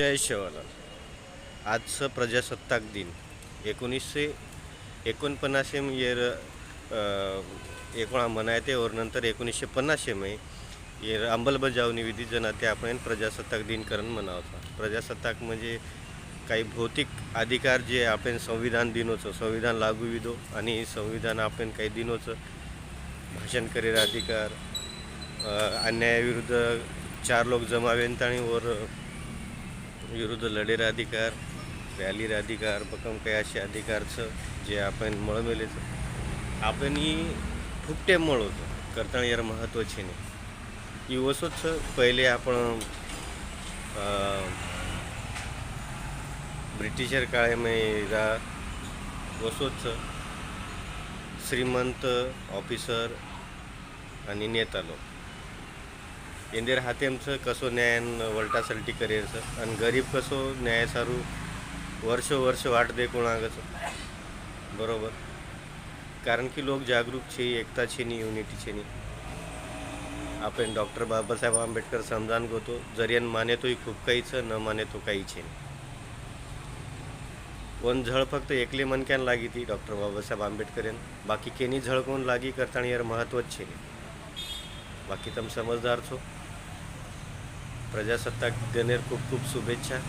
जय शिवलाल आजचं प्रजासत्ताक दिन. एकोणीसशे एकोणपन्नाशे इयर एकोणा मनायते और नंतर एकोणीसशे पन्नासशे मे येर अंमलबजावणी विधी जनाते आपण प्रजासत्ताक दिन करण मनावता. प्रजासत्ताक म्हणजे काही भौतिक अधिकार जे आपण संविधान दिनोचं संविधान लागू विदो आणि संविधान आपण काही दिनोचं. भाषण करेल अधिकार अन्यायाविरुद्ध चार लोक जमावेंत आणि वर विरुद्ध लढेरा अधिकार रॅलीर अधिकार भक्कम काही असे अधिकारचं जे आपण मळमेलेचं आपण ही फुकटे मळवतो करताना यार महत्त्वाचे नाही ही वसोच पहिले आपण ब्रिटिशर काळेमेरा वसोच श्रीमंत ऑफिसर आणि नेता लोक. इंदेर हातेमचं कसो न्यायान वलटासलटी करेरचं आणि गरीब कसो न्याय सारू वर्ष वर्ष वाट दे कोणागचं बरोबर. कारण की लोक जागरूक छे एकता नाही युनिटी छेनी आपण डॉक्टर बाबासाहेब आंबेडकर समजान गोतो जरियन मानेतोही खूप काहीच न मानेतो काही छे पण झळ फक्त एकले मनक्यान लागी ती डॉक्टर बाबासाहेब आंबेडकरेन. बाकी केनी झळ कोण लागी करताना यार महत्वच छे बाकी तम समजदार छो. પ્રજાસત્તાક દિને ખૂબ ખૂબ શુભેચ્છા.